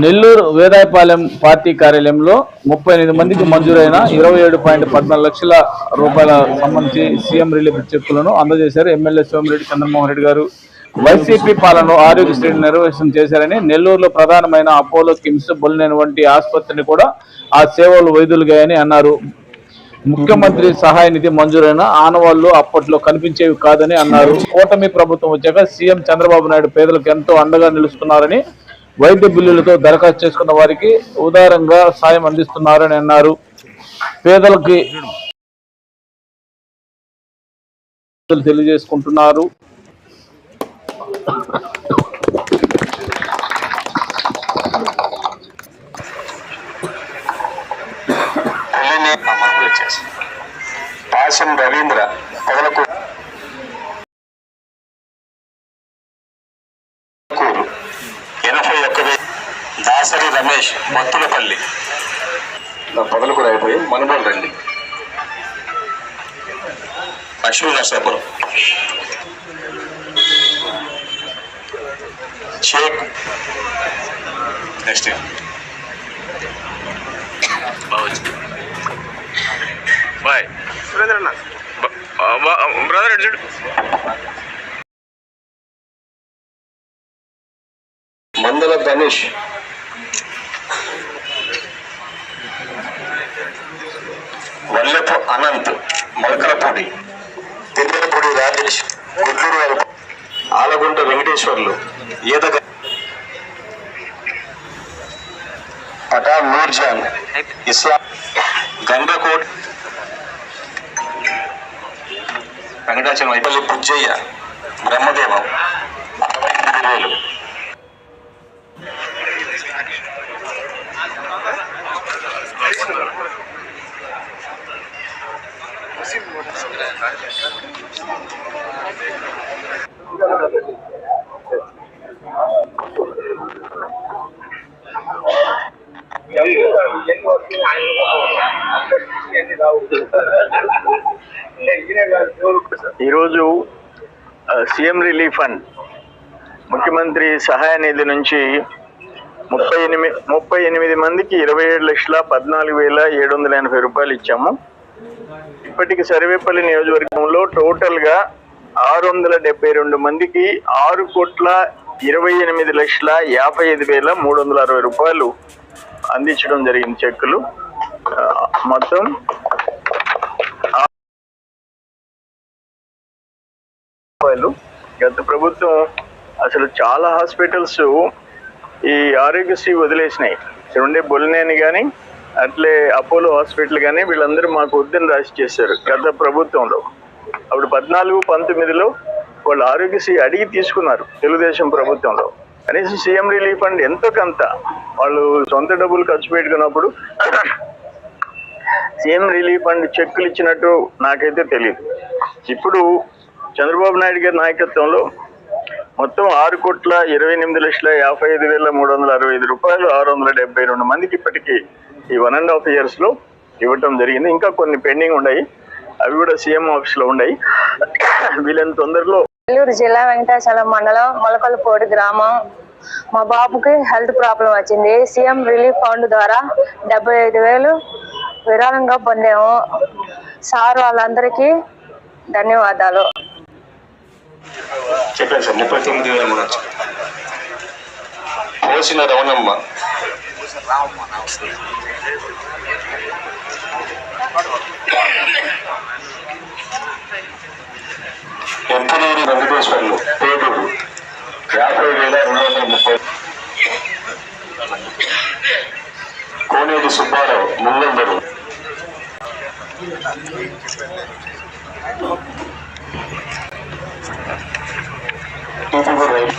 Nellore Vedayapalem party కార్యాలయంలో ముప్పై ఎనిమిది మందికి మంజూరైన ఇరవై ఏడు పాయింట్ పద్నాలుగు లక్షల రూపాయల సంబంధించి సీఎం రిలీఫ్ చెక్కులను అందజేశారు ఎమ్మెల్యే సోమిరెడ్డి చంద్రమోహన్ రెడ్డి గారు. వైసీపీ పాలన ఆరోగ్యశ్రేణి నిర్వహణ చేశారని నెల్లూరులో ప్రధానమైన అపోలో కిమ్స్ బొల్లినేని వంటి ఆసుపత్రిని కూడా ఆ సేవలు వైద్యులుగాయని అన్నారు. ముఖ్యమంత్రి సహాయ నిధి మంజూరైన ఆనవాళ్ళు అప్పట్లో కనిపించేవి కాదని అన్నారు. కూటమి ప్రభుత్వం వచ్చాక సీఎం చంద్రబాబు నాయుడు పేదలకు ఎంతో అండగా నిలుస్తున్నారని వైద్య బిల్లులతో దరఖాస్తు చేసుకున్న వారికి ఉదారంగా సాయం అందిస్తున్నారని అన్నారు. పేదలకి తెలియజేసుకుంటున్నారు. పాశం రవీంద్ర పొదలకు ఎనభై ఒక్క దాసరి రమేష్ మత్తులపల్లి నా పొదలకూరు అయిపోయి మనుబోలు రండి. లక్ష్మీ నరసాపురం. షేక్ నెక్స్ట్ బాయ్ సురేంద్ర అన్న బ్రదర్ చూడు? మందల ధనుష్ వల్లెపు అనంత్ మొలకలపూడి. తిరుమలపూడి రాజేష్ గుడ్లూరు వారి ఆలగుంట వెంకటేశ్వర్లు ఈదగ పటా నూర్జాన్ ఇస్లాం గంగకోట్ వెంకటాచలం వైపల్లి పుజ్జయ్య బ్రహ్మదేవం. ఈరోజు సీఎం రిలీఫ్ ఫండ్ ముఖ్యమంత్రి సహాయ నిధి నుంచి ముప్పై ఎనిమిది ముప్పై ఎనిమిది మందికి ఇరవై ఏడు లక్షల పద్నాలుగు వేల ఏడు వందల ఎనభై రూపాయలు ఇచ్చాము. ఇప్పటికి సర్వేపల్లి నియోజకవర్గంలో టోటల్గా ఆరు వందల డెబ్బై రెండు మందికి ఆరు కోట్ల ఇరవై ఎనిమిది లక్షల యాభై ఐదు వేల మూడు వందల అరవై రూపాయలు అందించడం జరిగింది చెక్కులు. మొత్తం గత ప్రభుత్వం అసలు చాలా హాస్పిటల్స్ ఈ ఆరోగ్యశ్రీ వదిలేసినాయి. ఇక్కడ ఉండే బొలినేని కానీ అట్లే అపోలో హాస్పిటల్ కానీ వీళ్ళందరూ మాకు వద్దని రాసి చేశారు గత ప్రభుత్వంలో. అప్పుడు పద్నాలుగు పంతొమ్మిదిలో వాళ్ళు ఆరోగ్యశ్రీ అడిగి తీసుకున్నారు తెలుగుదేశం ప్రభుత్వంలో. కనీసం సీఎం రిలీఫ్ ఫండ్ ఎంతో కొంత వాళ్ళు సొంత డబ్బులు ఖర్చు పెట్టుకున్నప్పుడు సీఎం రిలీఫ్ ఫండ్ చెక్కులు ఇచ్చినట్టు నాకైతే తెలియదు ఇప్పుడు చంద్రబాబు నాయుడు గారి నాయకత్వంలో మొత్తం ఆరు కోట్ల ఇరవై ఎనిమిది లక్షల యాభై ఐదు వేల మూడు వందల అరవై ఐదు రూపాయలు ఆరు వందల డెబ్బై రెండు మందికి ఇప్పటికీ ఈ వన్ అండ్ హాఫ్ ఇయర్స్లో ఇవ్వటం జరిగింది. ఇంకా కొన్ని పెండింగ్ ఉన్నాయి. అవి కూడా సీఎం ఆఫీస్లో ఉన్నాయి. వీళ్ళని తొందరలో నెల్లూరు జిల్లా వెంకటాచలం మండలం మొలకలపూడి గ్రామం. మా బాబుకి హెల్త్ ప్రాబ్లం వచ్చింది. సీఎం రిలీఫ్ ఫండ్ ద్వారా డెబ్బై ఐదు వేలు విరాళంగా పొందాము. సార్ వాళ్ళందరికీ ధన్యవాదాలు. చెప్పాను సార్ ముప్పై తొమ్మిది వేల పోసిన రవణమ్మ. కోనేటి సుబ్బారావు ముంగందరు టీపీ రైలు